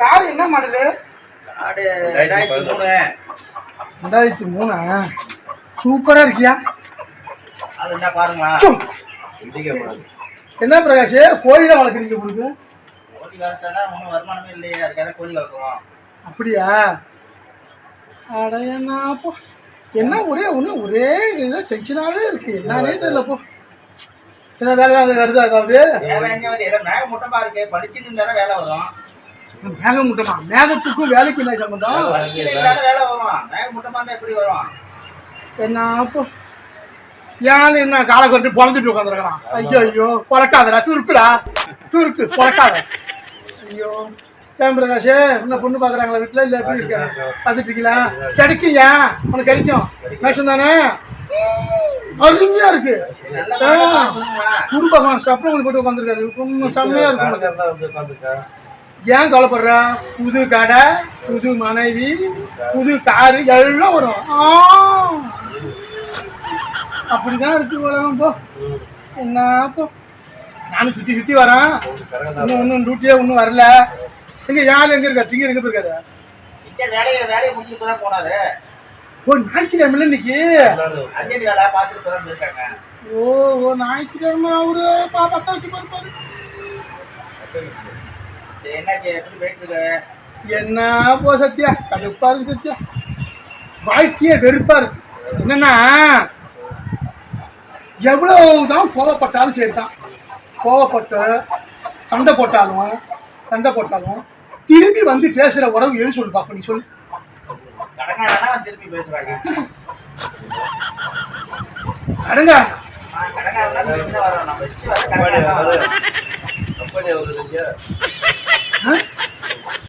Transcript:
Car என்ன model ஆடு ரெண்டாயிரத்தி மூணு. ரெண்டாயிரத்தி மூணா. சூப்பரா இருக்கியா? அது என்ன பாருங்களா. என்ன பிரகாஷ்? கோழிலாம் வளர்க்குறீங்க உங்களுக்கு? கோழி வளர்த்தா ஒன்றும் வருமானமே இல்லையே. அதுக்காக கோழி வளர்க்குறோம். அப்படியா? அட என்ன ஒரே ஒன்று ஒரே இது டென்ஷனாகவே இருக்கு. என்னன்னே தெரியலப்போ என்ன வேலை ஏதாவது வருதா ஏதாவது? வேலை எங்க வருது? ஏதோ மேக முட்டமா இருக்கு. பளிச்சுட்டு இருந்தாலும் வேலை வரும். மேகம் முட்டமா? மேகத்துக்கும் வேலைக்கு என்ன சம்பந்தம்? என்ன அப்போ? ஏன் என்ன காலை கொண்டு பொழந்துட்டு உட்காந்துருக்கிறான் ஐயோ ஐயோ பொழக்காதடா சுருக்குடா. சுருக்கு பொழக்காத. ஐயோ ஏன் பிரகாஷ் என்ன பொண்ணு பார்க்குறாங்களா வீட்டில்? இல்லை எப்படி இருக்காரு பார்த்துட்டு இருக்கீங்களா? கிடைக்கும் ஏன் உனக்கு கிடைக்கும். மேஷம் தானே? அருமையா இருக்கு. குரு பகவான் சப்பரம் போட்டு உட்காந்துருக்காரு செம்மையா இருக்கும் உனக்கு. ஏன் கவலைப்படுற? புது கடை புது மனைவி புது காரு எல்லாம் வரும். அப்படிதான் இருக்கு உலகம் போ. என்ன போ. நானும் சுத்தி சுத்தி வரேன். இன்னும் இன்னும் டியூட்டியே இன்னும் வரல. எங்க யார் எங்க இருக்கா டிங்கர் எங்க போயிருக்காரு? வேலையை வேலையை முடிச்சுட்டு தான் போனாரு. ஓ ஞாயிற்றுக்கிழமை இன்னைக்கு? அர்ஜென்ட் வேலை பார்த்துட்டு போறான்னு இருக்காங்க. ஓ ஓ ஞாயிற்றுக்கிழமை அவரு பா பத்தாச்சு பாரு என்ன போ சத்யா? கடுப்பா இருக்கு சத்யா. வாழ்க்கையே வெறுப்பா இருக்கு. என்னன்னா எவ்வளவுதான் கோவப்பட்டாலும் சரிதான். கோவப்பட்டு சண்டை போட்டாலும் சண்டை போட்டாலும் திரும்பி வந்து பேசுற உறவு எது சொல்லு பாப்ப நீ சொல்லு. திருப்பி பேசுறாங்க. அடங்க